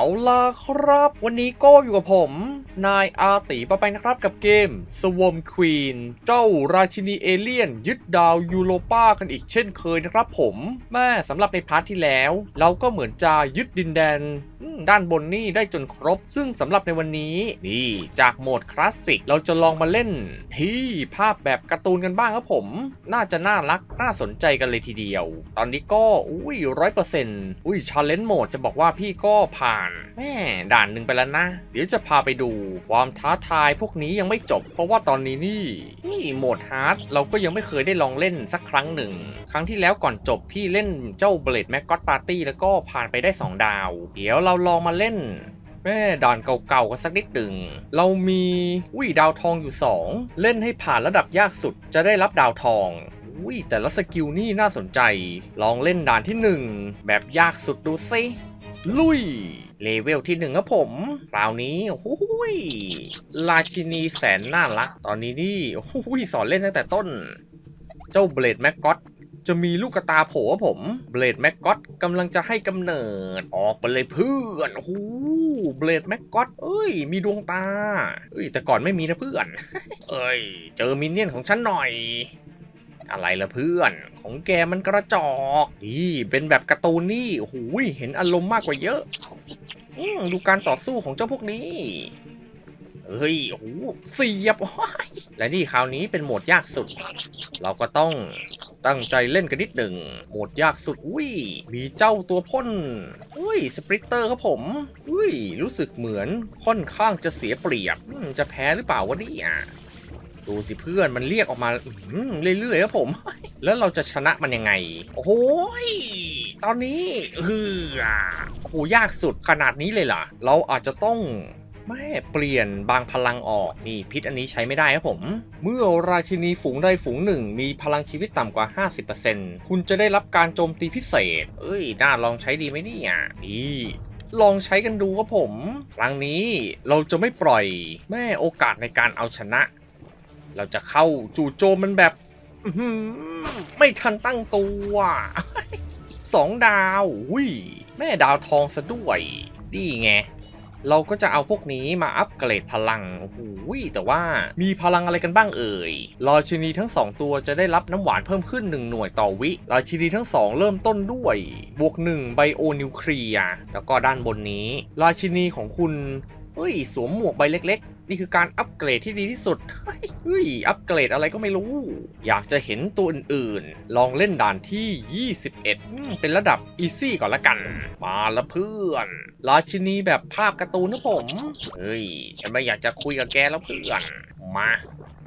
เอาล่ะครับ วันนี้ก็อยู่กับผม นายอาติปะไปนะครับกับเกม Swarm Queen เจ้าราชินีเอเลี่ยน ยึดดาวยูโรป้ากันอีกเช่นเคยนะครับผมแม่สำหรับในพาร์ทที่แล้ว เราก็เหมือนจะยึดดินแดนด้านบนนี่ได้จนครบ ซึ่งสำหรับในวันนี้ นี่จากโหมดคลาสสิกเราจะลองมาเล่นที่ภาพแบบการ์ตูนกันบ้างครับผม น่าจะน่ารักน่าสนใจกันเลยทีเดียว ตอนนี้ก็ อุ้ยร้อยเปอร์เซ็นต์อุ้ยชาเลนจ์โหมดจะบอกว่าพี่ก็ผ่านแม่ด่านหนึ่งไปแล้วนะ เดี๋ยวจะพาไปดูความท้าทายพวกนี้ยังไม่จบ เพราะว่าตอนนี้นี่ นี่โหมดฮาร์ดเราก็ยังไม่เคยได้ลองเล่นสักครั้งหนึ่ง ครั้งที่แล้วก่อนจบพี่เล่นเจ้าเบลดแม็กก็ตปาร์ตี้แล้วก็ผ่านไปได้ 2 ดาว เดี๋ยวเราลองมาเล่นแม่ด่านเก่าๆกันสักนิดหนึ่ง เรามีอุ้ยดาวทองอยู่ 2 เล่นให้ผ่านระดับยากสุดจะได้รับดาวทองอุ้ยแต่ละสกิลนี่น่าสนใจ ลองเล่นด่านที่ 1 แบบยากสุดดูซิลุย เลเวลที่หนึ่งครับผมคราวนี้โอ้โหยราชินีแสนน่ารัก ตอนนี้นี่โอ้โหยสอนเล่นตั้งแต่ต้น เจ้าเบลดแม็กก็ตจะมีลูกตาโผล่ครับผม เบลดแม็กก็ตกำลังจะให้กำเนิด ออกไปเลยเพื่อนโอ้โหเบลดแม็กก็ตเอ้ย มีดวงตา เอ้ย แต่ก่อนไม่มีนะเพื่อน เอ้ย เจอมินเนี่ยนของฉันหน่อย อะไรละเพื่อน ของแกมันกระจอกนี่เป็นแบบการ์ตูนนี่โอ้โหเห็นอารมณ์มากกว่าเยอะอดูการต่อสู้ของเจ้าพวกนี้เฮ้ยโอ้โหเสียบโอ้ยและนี่คราวนี้เป็นโหมดยากสุด เราก็ต้องตั้งใจเล่นกันนิดหนึ่ง โหมดยากสุด อุ้ย มีเจ้าตัวพ่น อุ้ย สปริตเตอร์ครับผม อุ้ย รู้สึกเหมือนค่อนข้างจะเสียเปรียบ จะแพ้หรือเปล่าวะเนี่ย ดูสิเพื่อนมันเรียกออกมาเรื่อยๆครับผม แล้วเราจะชนะมันยังไง โอ้โหยตอนนี้ฮือโอ้โหยากสุดขนาดนี้เลยล่ะ เราอาจจะต้องแม่เปลี่ยนบางพลังออกนี่พิษอันนี้ใช้ไม่ได้ครับผม เมื่อราชินีฝูงใดฝูงหนึ่ง มีพลังชีวิตต่ำกว่า 50%คุณจะได้รับการโจมตีพิเศษ เอ้ย น่าลองใช้ดีไหมเนี่ยนี่ลองใช้กันดูครับผม ครั้งนี้เราจะไม่ปล่อยแม่โอกาสในการเอาชนะ เราจะเข้าจู่โจมมันแบบไม่ทันตั้งตัวสองดาวอุ้ยแม่ดาวทองซะด้วยนี่ไงเราก็จะเอาพวกนี้มาอัปเกรดพลังโอ้โหแต่ว่ามีพลังอะไรกันบ้างเอ่ย ราชินีทั้ง 2 ตัวจะได้รับน้ำหวานเพิ่มขึ้น 1 หน่วยต่อวิ ราชินีทั้ง 2 เริ่มต้นด้วย บวก 1 ไบโอนิวเคลียร์แล้วก็ด้านบนนี้ ราชินีของคุณเฮ้ย สวมหมวกใบเล็ก นี่คือการอัปเกรดที่ดีที่สุด เฮ้ย อัปเกรดอะไรก็ไม่รู้ อยากจะเห็นตัวอื่นๆ ลองเล่นด่านที่ 21 เป็นระดับอีซี่ก่อนละกัน มาละเพื่อน ราชินีแบบภาพการ์ตูนนะผม เฮ้ย ฉันไม่อยากจะคุยกับแกแล้วเพื่อน มา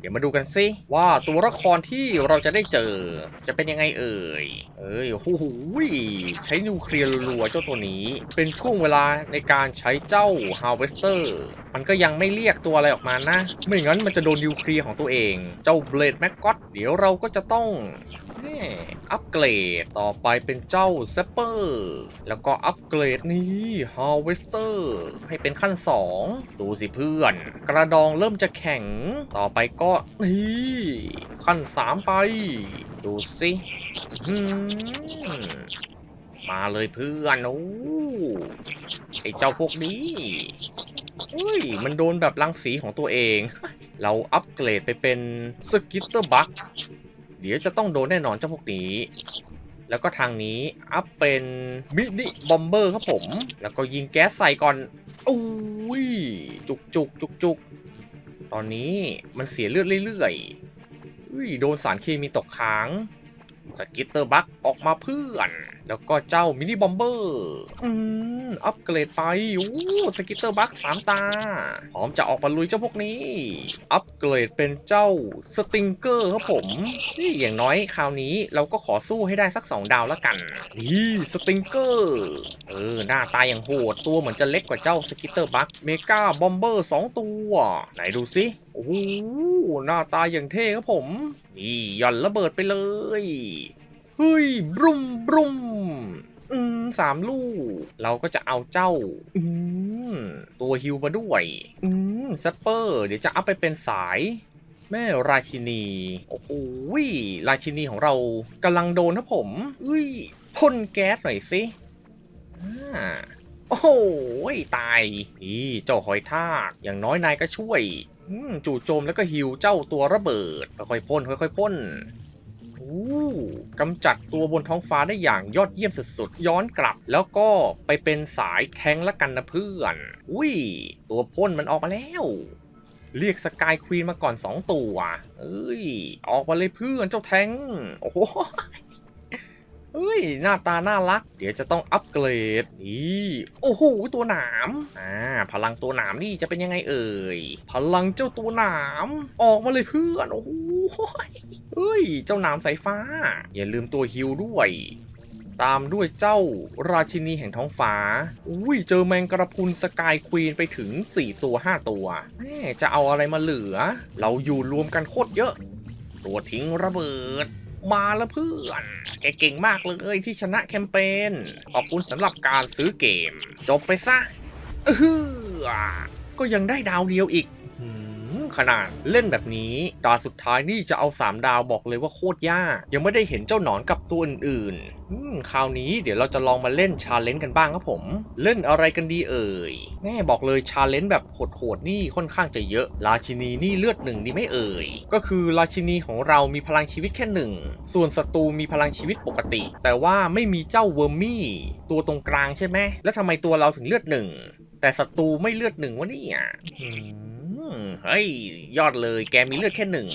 ดี๋ยวมาดูกันสิว่าตัวละครที่เราจะได้เจอจะเป็นยังไงเอ่ย เอ้ยโอ้โหใช้นิวเคลียร์รัวๆเจ้าตัวนี้ เป็นช่วงเวลาในการใช้เจ้า Harvester มันก็ยังไม่เรียกตัวอะไรออกมานะ ไม่งั้นมันจะโดนนิวเคลียร์ของตัวเอง เจ้าเบลดแม็กก็ตเดี๋ยวเราก็จะต้องอัปเกรดต่อไปเป็นเจ้าเซปเปอร์แล้วก็อัปเกรดนี่ฮาวเวสเตอร์ให้เป็นขั้น 2 ดูสิเพื่อน กระดองเริ่มจะแข็งต่อไปก็นี่ขั้น3ไป ดูสิมาเลยเพื่อนโอ้ไอเจ้าพวกนี้เฮ้ยมันโดนแบบรังสีของตัวเอง เราอัปเกรดไปเป็นสกิตเตอร์บัคเดี๋ยวจะต้องโดนแน่นอนเจ้าพวกนี้ แล้วก็ทางนี้อัพเป็นมินิบอมเบอร์ครับผม แล้วก็ยิงแก๊สใส่ก่อนอุ้ยจุกจุกจุกจุก ตอนนี้มันเสียเลือดเรื่อยๆโดนสารเคมีตกค้าง สกิตเตอร์บัคออกมาเพื่อน แล้วก็เจ้ามินิบอมเบอร์ อืม อัปเกรดไปอู้สกิตเตอร์บัคสามตา พร้อมจะออกมาลุยเจ้าพวกนี้ อัปเกรดเป็นเจ้าสติงเกอร์ครับผม นี่อย่างน้อยคราวนี้เราก็ขอสู้ให้ได้สัก 2 ดาวแล้วกัน นี่สติงเกอร์ เออ หน้าตาอย่างโหด ตัวเหมือนจะเล็กกว่าเจ้าสกิตเตอร์บัคเมกาบอมเบอร์2ตัว ไหนดูสิ โอ้โหหน้าตาอย่างเท่ครับผม นี่หย่อนระเบิดไปเลย เฮ้ยบรุมบรุมอืมสามลูก เราก็จะเอาเจ้า อืมตัวฮิวมาด้วย อืมซัปเปอร์ เดี๋ยวจะอัพไปเป็นสาย แม่ราชินี โอ้โหราชินีของเรากำลังโดนนะผมอุ้ยพ่นแก๊สหน่อยสิโอ้โหตาย นี่เจ้าหอยทาก อย่างน้อยนายก็ช่วย จู่โจมแล้วก็ฮิวเจ้าตัวระเบิด ค่อยๆพ่นค่อยๆพ่นกำจัดตัวบนท้องฟ้าได้อย่างยอดเยี่ยมสุดๆ ย้อนกลับแล้วก็ไปเป็นสายแทงละกันนะเพื่อน อุ้ย ตัวพ่นมันออกมาแล้ว เรียกสกายควีนมาก่อน 2 ตัว เอ้ย ออกมาเลยเพื่อนเจ้าแทง โอ้โห เฮ้ย หน้าตาน่ารัก เดี๋ยวจะต้องอัปเกรด นี่โอ้โหตัวหนามอ่าพลังตัวหนามนี่จะเป็นยังไงเอ่ย พลังเจ้าตัวหนาม ออกมาเลยเพื่อนโอ้โหเฮ้ย เจ้าหนามสายฟ้า อย่าลืมตัวฮิวด้วย ตามด้วยเจ้าราชินีแห่งท้องฟ้า อุ้ยเจอแมงกระพุนสกายควีนไปถึง 4 ตัว 5 ตัวแม่จะเอาอะไรมาเหลือ เราอยู่รวมกันโคตรเยอะ ตัวทิ้งระเบิด มาแล้วเพื่อน แกเก่งมากเลยที่ชนะแคมเปญ ขอบคุณสำหรับการซื้อเกม จบไปซะเออก็ยังได้ดาวเดียวอีก ขนาดเล่นแบบนี้ดาวสุดท้ายนี่จะเอา 3 ดาวบอกเลยว่าโคตรยากยังไม่ได้เห็นเจ้าหนอนกับตัวอื่นๆคราวนี้เดี๋ยวเราจะลองมาเล่นชาเลนจ์กันบ้างครับผม เล่นอะไรกันดีเอ่ยแม่บอกเลยชาเลนจ์แบบโหดๆนี่ค่อนข้างจะเยอะ ราชินีนี่เลือดหนึ่งดีไหม่เอ่ยก็คือราชินีของเรามีพลังชีวิตแค่หนึ่งส่วนศัตรูมีพลังชีวิตปกติ แต่ว่าไม่มีเจ้าเวอร์มี่ ตัวตรงกลางใช่ไหมแล้วทำไมตัวเราถึงเลือดหนึ่งแต่ศัตรูไม่เลือดหนึ่งวะเนี่ยอืม เฮ้ย ยอดเลย แกมีเลือดแค่หนึ่ง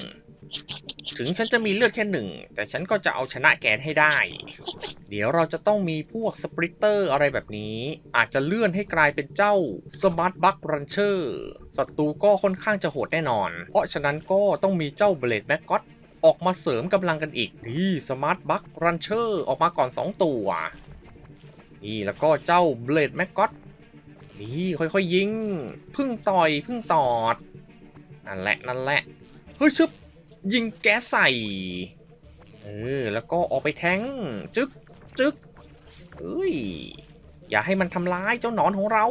ถึงฉันจะมีเลือดแค่หนึ่ง แต่ฉันก็จะเอาชนะแกให้ได้ เดี๋ยวเราจะต้องมีพวกสปริตเตอร์อะไรแบบนี้ อาจจะเลื่อนให้กลายเป็นเจ้าสมาร์ทบัครันเชอร์ศัตรูก็ค่อนข้างจะโหดแน่นอน เพราะฉะนั้นก็ต้องมีเจ้าเบลดแมกกอตออกมาเสริมกำลังกันอีก นี่สมาร์ทบัครันเชอร์ออกมาก่อน 2 ตัว นี่แล้วก็เจ้าเบลดแมกกอตนี่ค่อยๆยิง พึ่งต่อยพึ่งตอด นั่นแหละนั่นแหละเฮ้ยชึบยิงแก๊สใส่เออแล้วก็ออกไปแทงจึ๊กจึ๊กเอ้ยอย่าให้มันทำร้ายเจ้าหนอนของเรา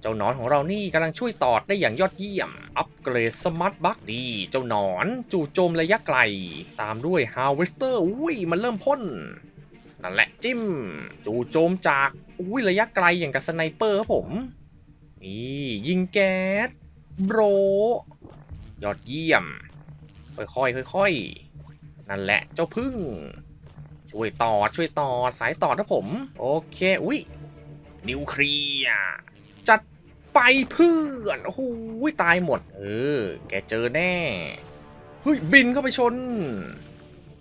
เจ้าหนอนของเรานี่กำลังช่วยตอดได้อย่างยอดเยี่ยม อัปเกรดสมาร์ทบัคดี เจ้าหนอนจู่โจมระยะไกล ตามด้วยฮาวเวสเตอร์อุ้ยมันเริ่มพ่น นั่นแหละจิ้ม จู่โจมจากอุ้ยระยะไกลอย่างกับสไนเปอร์ครับผม นี่ยิงแก๊ส โบรยอดเยี่ยม ค่อยๆค่อยๆนั่นแหละเจ้าพึ่ง ช่วยต่อช่วยต่อสายต่อนะผม โอเค อุ้ยนิวเคลียร์จัดไปเพื่อนโอ้โหตายหมด เออ แกเจอแน่ เฮ้ย บินเข้าไปชน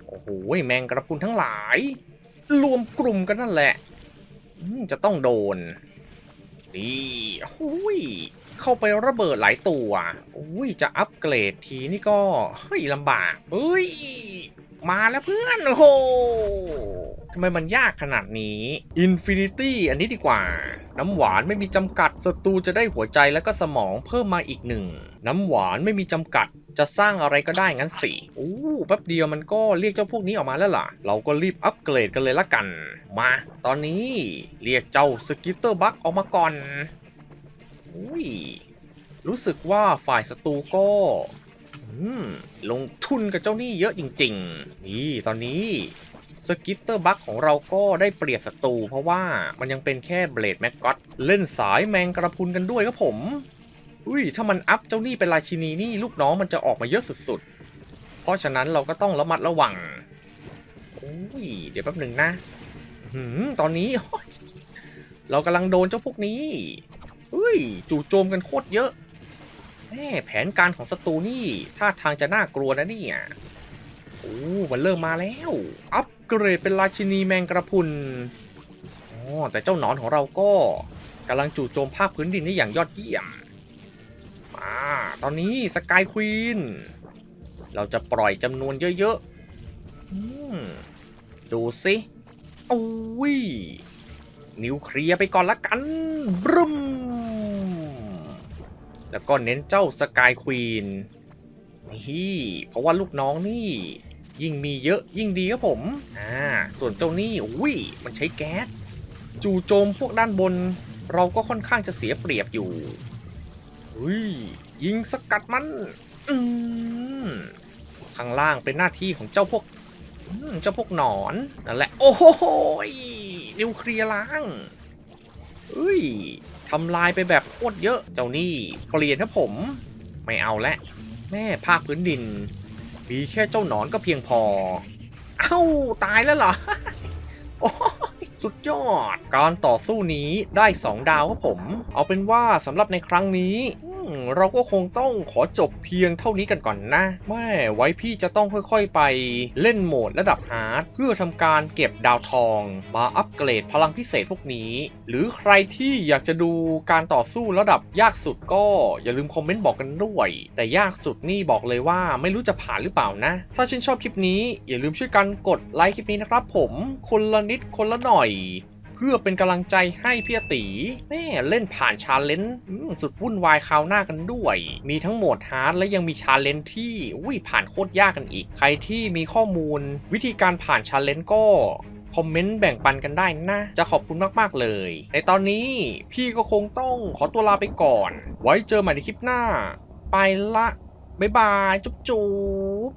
โอ้โหแมงกระพุนทั้งหลาย รวมกลุ่มกันนั่นแหละ จะต้องโดน นี่โอ้ย เข้าไประเบิดหลายตัวอุ้ยจะอัปเกรดทีนี่ก็เฮ้ยลำบากเฮ้ย มาแล้วเพื่อนโอ้โหทำไมมันยากขนาดนี้ Infinity อันนี้ดีกว่า น้ำหวานไม่มีจำกัดศัตรูจะได้หัวใจแล้วก็สมองเพิ่มมาอีกหนึ่ง น้ำหวานไม่มีจำกัดจะสร้างอะไรก็ได้งั้นสิโอ้แป๊บเดียวมันก็เรียกเจ้าพวกนี้ออกมาแล้วล่ะ เราก็รีบอัปเกรดกันเลยละกัน มา ตอนนี้เรียกเจ้าสกิตเตอร์บัคออกมาก่อน อุ้ย รู้สึกว่าฝ่ายศัตรูก็ลงทุนกับเจ้านี่เยอะจริง ๆ นี่ตอนนี้สกิตเตอร์บัคของเราก็ได้เปรียบศัตรูเพราะว่ามันยังเป็นแค่เบลดแมกกอตเล่นสายแมงกระพุนกันด้วยครับผม อุ้ยถ้ามันอัพเจ้านี่เป็นราชินีนี่ลูกน้องมันจะออกมาเยอะสุดๆ เพราะฉะนั้นเราก็ต้องระมัดระวังอุ้ยเดี๋ยวแป๊บหนึ่งนะหืมตอนนี้ เรากำลังโดนเจ้าพวกนี้ เฮ้ยจู่โจมกันโคตรเยอะแม่แผนการของศัตรูนี่ท่าทางจะน่ากลัวนะเนี่ยโอ้มันเริ่มมาแล้ว อัปเกรดเป็นราชินีแมงกระพุนอ๋อแต่เจ้าหนอนของเราก็กำลังจู่โจมภาคพื้นดินได้อย่างยอดเยี่ยม มา ตอนนี้สกายควีน เราจะปล่อยจำนวนเยอะๆดูสิโอ้ยนิวเคลียร์ไปก่อนละกันบรึม แล้วก็เน้นเจ้าสกายควีนนี่เพราะว่าลูกน้องนี่ ยิ่งมีเยอะยิ่งดีครับผม อ่า ส่วนเจ้านี่อุ้ยมันใช้แก๊ส จู่โจมพวกด้านบน เราก็ค่อนข้างจะเสียเปรียบอยู่อุ้ยยิงสกัดมัน อืมข้างล่างเป็นหน้าที่ของเจ้าพวกเจ้าพวกหนอนนั่นแหละ โอ้โหนิวเคลียร์ล้างเอ้ย ทำลายไปแบบโคตรเยอะ เจ้านี่เปลี่ยนนะผม ไม่เอาและ แม่ภาคพื้นดิน มีแค่เจ้าหนอนก็เพียงพอ เอ้า ตายแล้วเหรอ โอ้สุดยอด การต่อสู้นี้ได้ 2 ดาวครับผม เอาเป็นว่าสำหรับในครั้งนี้ เราก็คงต้องขอจบเพียงเท่านี้กันก่อนนะแม่ไว้พี่จะต้องค่อยๆไปเล่นโหมดระดับฮาร์ดเพื่อทำการเก็บดาวทอง มาอัปเกรดพลังพิเศษพวกนี้ หรือใครที่อยากจะดูการต่อสู้ระดับยากสุดก็อย่าลืมคอมเมนต์บอกกันด้วย แต่ยากสุดนี่บอกเลยว่าไม่รู้จะผ่านหรือเปล่านะ ถ้าชื่นชอบคลิปนี้อย่าลืมช่วยกันกดไลค์คลิปนี้นะครับผมคนละนิดคนละหน่อย เพื่อเป็นกำลังใจให้พี่ตีแม่เล่นผ่านชาเลนจ์สุดวุ่นวายคราวหน้ากันด้วย มีทั้งโหมดฮาร์ดและยังมีชาเลนจ์ที่อุ้ยผ่านโคตรยากกันอีก ใครที่มีข้อมูล วิธีการผ่านชาเลนจ์ก็คอมเมนต์แบ่งปันกันได้นะ จะขอบคุณมาก ๆ เลย ในตอนนี้พี่ก็คงต้องขอตัวลาไปก่อน ไว้เจอใหม่ในคลิปหน้า ไปละ บ๊ายบาย จุ๊บ